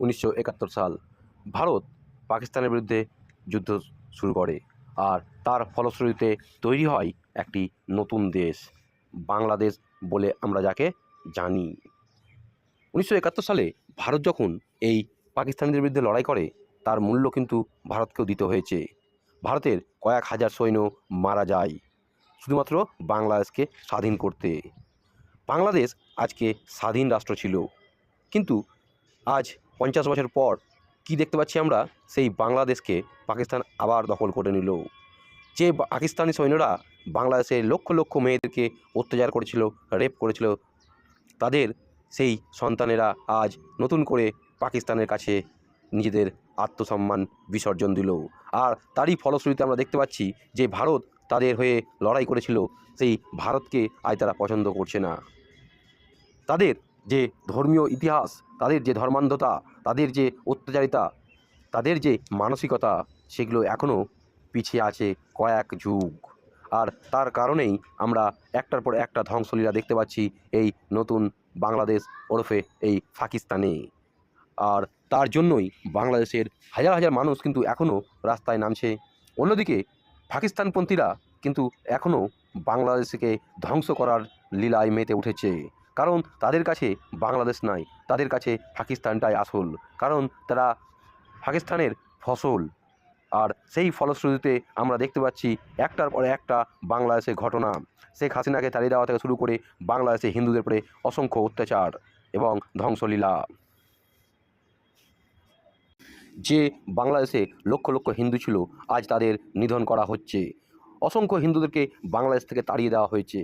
উনিশশো একাত্তর সাল ভারত পাকিস্তানের বিরুদ্ধে যুদ্ধ শুরু করে আর তার ফলশ্রুতিতে তৈরি হয় একটি নতুন দেশ, বাংলাদেশ বলে আমরা যাকে জানি। উনিশশো একাত্তর সালে ভারত যখন এই পাকিস্তানিদের বিরুদ্ধে লড়াই করে, তার মূল্য কিন্তু ভারতকেও দিতে হয়েছে। ভারতের কয়েক হাজার সৈন্য মারা যায়, শুধুমাত্র বাংলাদেশকে স্বাধীন করতে। বাংলাদেশ আজকে স্বাধীন রাষ্ট্র ছিল, কিন্তু আজ পঞ্চাশ বছর পর কি দেখতে পাচ্ছি আমরা? সেই বাংলাদেশকে পাকিস্তান আবার দখল করে নিল। যে পাকিস্তানি সৈন্যরা বাংলাদেশের লক্ষ লক্ষ মেয়েদেরকে অত্যাচার করেছিল রেপ করেছিল, তাদের সেই সন্তানেরা আজ নতুন করে পাকিস্তানের কাছে নিজেদের আত্মসম্মান বিসর্জন দিল। আর তারই ফলশ্রুতিতে আমরা দেখতে পাচ্ছি যে ভারত তাদের হয়ে লড়াই করেছিল, সেই ভারতকে আজ তারা পছন্দ করছে না। তাদের যে ধর্মীয় ইতিহাস, তাদের যে ধর্মান্ধতা, তাদের যে অত্যাচারিতা, তাদের যে মানসিকতা, সেগুলো এখনও পিছিয়ে আছে কয়েক যুগ। আর তার কারণেই আমরা একটার পর একটা ধ্বংসলীলা দেখতে পাচ্ছি এই নতুন বাংলাদেশ ওরফে এই পাকিস্তানে। আর তার জন্যই বাংলাদেশের হাজার হাজার মানুষ কিন্তু এখনও রাস্তায় নামছে। অন্যদিকে পাকিস্তানপন্থীরা কিন্তু এখনও বাংলাদেশকে ধ্বংস করার লীলায় মেতে উঠেছে। কারণ তাদের কাছে বাংলাদেশ নাই, তাদের কাছে পাকিস্তানটাই আসল, কারণ তারা পাকিস্তানের ফসল। আর সেই ফলশ্রুতিতে আমরা দেখতে পাচ্ছি একটার পরে একটা বাংলাদেশের ঘটনা। শেখ হাসিনাকে তাড়িয়ে দেওয়া থেকে শুরু করে বাংলাদেশে হিন্দুদের উপরে অসংখ্য অত্যাচার এবং ধ্বংসলীলা। যে বাংলাদেশে লক্ষ লক্ষ হিন্দু ছিল, আজ তাদের নিধন করা হচ্ছে। অসংখ্য হিন্দুদেরকে বাংলাদেশ থেকে তাড়িয়ে দেওয়া হয়েছে।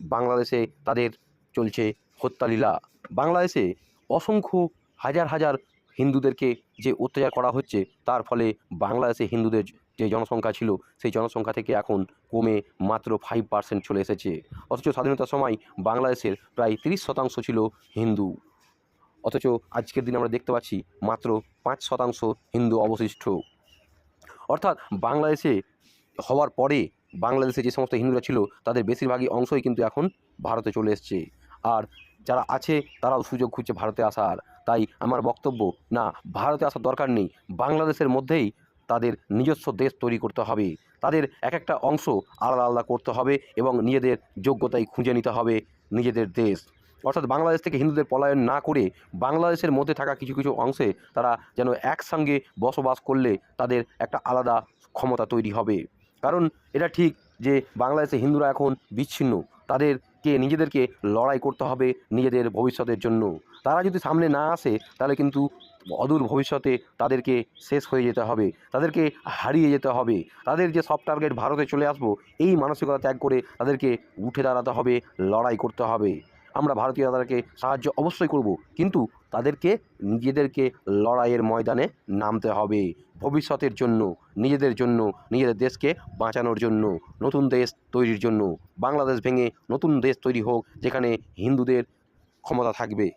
বাংলাদেশে তাদের চলছে হত্যালীলা। বাংলাদেশে অসংখ্য হাজার হাজার হিন্দুদেরকে যে অত্যাচার করা হচ্ছে, তার ফলে বাংলাদেশে হিন্দুদের যে জনসংখ্যা ছিল, সেই জনসংখ্যা থেকে এখন কমে মাত্র ফাইভ পার্সেন্ট চলে এসেছে। অথচ স্বাধীনতার সময় বাংলাদেশের প্রায় তিরিশ শতাংশ ছিল হিন্দু। অথচ আজকের দিনে আমরা দেখতে পাচ্ছি মাত্র পাঁচ শতাংশ হিন্দু অবশিষ্ট। অর্থাৎ বাংলাদেশে হওয়ার পরে বাংলাদেশে যে সমস্ত হিন্দুরা ছিল, তাদের বেশিরভাগই অংশই কিন্তু এখন ভারতে চলে এসছে। আর যারা আছে, তারাও সুযোগ খুঁজছে ভারতে আসার। তাই আমার বক্তব্য, না, ভারতে আসার দরকার নেই। বাংলাদেশের মধ্যেই তাদের নিজস্ব দেশ তৈরি করতে হবে। তাদের এক একটা অংশ আলাদা আলাদা করতে হবে এবং নিজেদের যোগ্যতাই খুঁজে নিতে হবে নিজেদের দেশ। অর্থাৎ বাংলাদেশ থেকে হিন্দুদের পলায়ন না করে বাংলাদেশের মধ্যে থাকা কিছু কিছু অংশে তারা যেন একসঙ্গে বসবাস করলে তাদের একটা আলাদা ক্ষমতা তৈরি হবে। কারণ এটা ঠিক যে বাংলাদেশে হিন্দুরা এখন বিচ্ছিন্ন। তাদেরকে নিজেদেরকে লড়াই করতে হবে নিজেদের ভবিষ্যতের জন্য। তারা যদি সামনে না আসে, তাহলে কিন্তু অদূর ভবিষ্যতে তাদেরকে শেষ হয়ে যেতে হবে, তাদেরকে হারিয়ে যেতে হবে। তাদের যে সব টার্গেট ভারতে চলে আসব, এই মানসিকতা ত্যাগ করে তাদেরকে উঠে দাঁড়াতে হবে, লড়াই করতে হবে। আমরা ভারতীয় তাদেরকে সাহায্য অবশ্যই করব। কিন্তু তাদেরকে নিজেদেরকে লড়াইয়ের ময়দানে নামতে হবে ভবিষ্যতের জন্য, নিজেদের জন্য, নিজেদের দেশকে বাঁচানোর জন্য, নতুন দেশ তৈরির জন্য। বাংলাদেশ ভেঙে নতুন দেশ তৈরি হোক, যেখানে হিন্দুদের ক্ষমতা থাকবে।